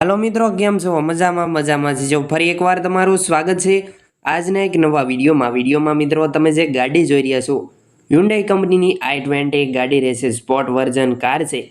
હાલો મિત્રો, કેમ છો? મજામાં મજામાં જો. ફરી એકવાર તમારું સ્વાગત છે આજના એક નવા વિડીયોમાં. વિડીયોમાં મિત્રો, તમે જે ગાડી જોઈ રહ્યા છો હ્યુન્ડાઈ કંપનીની આઈ ટ્વેન્ટી ગાડી રહેશે સ્પોર્ટ વર્ઝન કાર છે.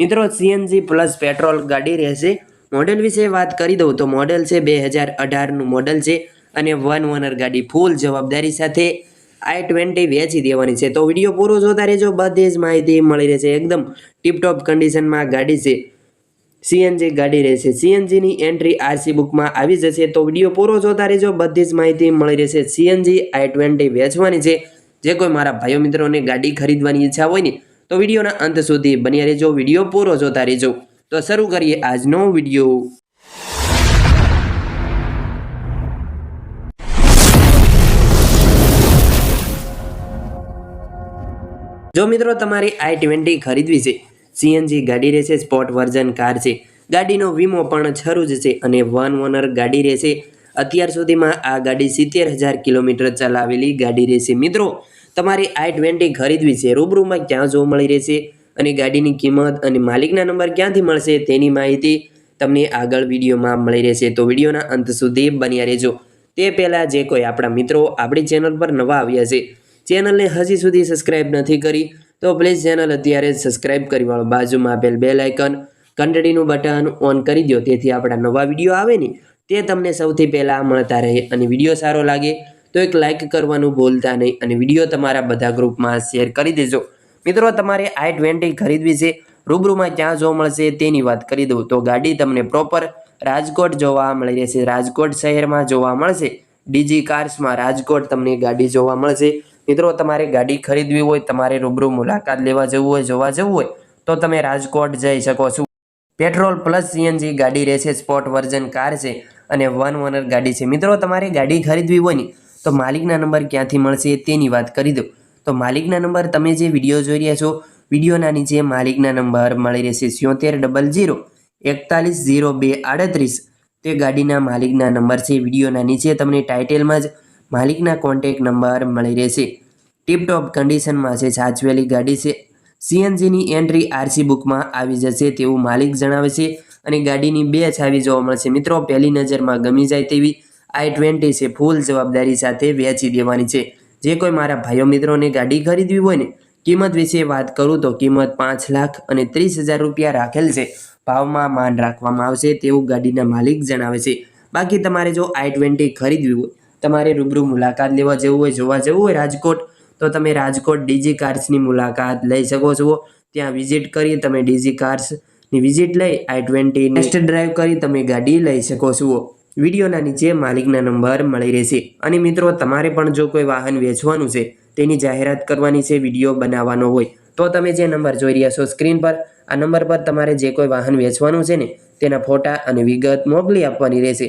મિત્રો સીએનજી પ્લસ પેટ્રોલ ગાડી રહેશે. મોડેલ વિશે વાત કરી દઉં તો મોડેલ છે બે હજાર અઢારનું મોડેલ છે અને વન ઓનર ગાડી ફૂલ જવાબદારી સાથે આઈ ટ્વેન્ટી વેચી દેવાની છે. તો વીડિયો પૂરો જોતા રહેજો. બધી જ માહિતી મળી રહેશે. એકદમ ટીપટોપ કન્ડિશનમાં ગાડી છે. સીએનજી ગાડી રહેશે. સીએનજીની એન્ટ્રી આરસી બુકમાં આવી જશે. તો વીડિયો પૂરો જોતા રહેજો. બધી જ માહિતી મળી રહેશે સીએનજી આઈ ટ્વેન્ટી વેચવાની છે. જે કોઈ મારા ભાઈઓ મિત્રોને ગાડી ખરીદવાની ઈચ્છા હોય ને, તો વિડીયોના અંત સુધી બન્યા રહેજો. વીડિયો પૂરો જોતા રહેજો. તો શરૂ કરીએ આજનો વીડિયો. જો મિત્રો, તમારી આઈ ટ્વેન્ટી ખરીદવી છે સીએનજી ગાડી રહેશે સ્પોર્ટ વર્ઝન કાર છે. ગાડીનો વીમો પણ છરું જ છે અને વન ઓનર ગાડી રહેશે. અત્યાર સુધીમાં આ ગાડી સિત્તેર હજાર કિલોમીટર ચલાવેલી ગાડી રહેશે. મિત્રો, તમારે આઈ ટ્વેન્ટી ખરીદવી છે. રૂબરૂમાં ક્યાં જોવા મળી રહેશે અને ગાડીની કિંમત અને માલિકના નંબર ક્યાંથી મળશે તેની માહિતી તમને આગળ વિડીયોમાં મળી રહેશે. તો વિડીયોના અંત સુધી બન્યા રહેજો. તે પહેલાં જે કોઈ આપણા મિત્રો આપણી ચેનલ પર નવા આવ્યા છે, ચેનલને હજી સુધી સબસ્ક્રાઇબ નથી કરી તો પ્લીઝ ચેનલ અત્યારે સબસ્ક્રાઈબ કરી વાળો. બાજુમાં આપેલ બેલ આઇકન ઘંટડીનું બટન ઓન કરી દો તેથી આપણા નવા વીડિયો આવે ને, તે તમને સૌથી પહેલાં મળતા રહે અને વીડિયો સારો લાગે તો એક લાઇક કરવાનું ભૂલતા નહીં અને વીડિયો તમારા બધા ગ્રુપમાં શેર કરી દેજો. મિત્રો, તમારે આઈ ટ્વેન્ટી ખરીદવી છે, રૂબરૂમાં ક્યાં જોવા મળશે તેની વાત કરી દઉં. તો ગાડી તમને પ્રોપર રાજકોટ જોવા મળી રહેશે. રાજકોટ શહેરમાં જોવા મળશે. ડીજી કાર્સમાં રાજકોટ તમને ગાડી જોવા મળશે. મિત્રો, તમારે ગાડી ખરીદવી હોય, તમારે રૂબરૂ મુલાકાત લેવા જવું હોય, જોવા જવું હોય, તો તમે રાજકોટ જઈ શકો છો. પેટ્રોલ પ્લસ સીએનજી ગાડી રહેશે સ્પોર્ટ વર્ઝન કાર છે અને વન ઓનર ગાડી છે. મિત્રો, તમારે ગાડી ખરીદવી હોય ને, તો માલિકના નંબર ક્યાંથી મળશે તેની વાત કરી દો તો માલિકના નંબર તમે જે વીડિયો જોઈ રહ્યા છો, વિડીયોના નીચે માલિકના નંબર મળી રહેશે સિત્તેર ડબલ જીરો એકતાલીસ ઝીરો બે આડત્રીસ. તે ગાડીના માલિકના નંબર છે. વિડીયોના નીચે તમને ટાઇટેલમાં જ માલિકના કોન્ટેક નંબર મળી રહેશે. ટીપટોપ કન્ડિશનમાં છે સાચવેલી ગાડી છે, સીએનજીની એન્ટ્રી આરસી બુકમાં આવી જશે તેવું માલિક જણાવે છે અને ગાડીની બે છાવી જોવા મળશે. મિત્રો, પહેલી નજરમાં ગમી જાય તેવી આઈ ટ્વેન્ટી છે, ફૂલ જવાબદારી સાથે વેચી દેવાની છે. જે કોઈ મારા ભાઈઓ મિત્રોને ગાડી ખરીદવી હોય ને, કિંમત વિશે વાત કરું તો કિંમત પાંચ લાખ અને ત્રીસ હજાર રૂપિયા રાખેલ છે. ભાવમાં માન રાખવામાં આવશે તેવું ગાડીના માલિક જણાવે છે. બાકી તમારે જો આઈ ટ્વેન્ટી ખરીદવી હોય તમારે રૂબરૂ મુલાકાત લેવા જવું હોય, જોવા જવું હોય રાજકોટ, તો તમે રાજકોટ ડીજી કાર્સની મુલાકાત લઈ શકો છો. ત્યાં વિઝિટ કરી તમે ડીજી કાર્સની વિઝિટ લઈ, આઈ ટ્વેન્ટી નેક્સ્ટ ડ્રાઈવ કરી તમે ગાડી લઈ શકો છો. વિડીયોના નીચે માલિકના નંબર મળી રહેશે. અને મિત્રો, તમારે પણ જો કોઈ વાહન વેચવાનું છે, તેની જાહેરાત કરવાની છે, વીડિયો બનાવવાનો હોય, તો તમે જે નંબર જોઈ રહ્યા છો સ્ક્રીન પર, આ નંબર પર તમારે જે કોઈ વાહન વેચવાનું છે ને, તેના ફોટા અને વિગત મોકલી આપવાની રહેશે.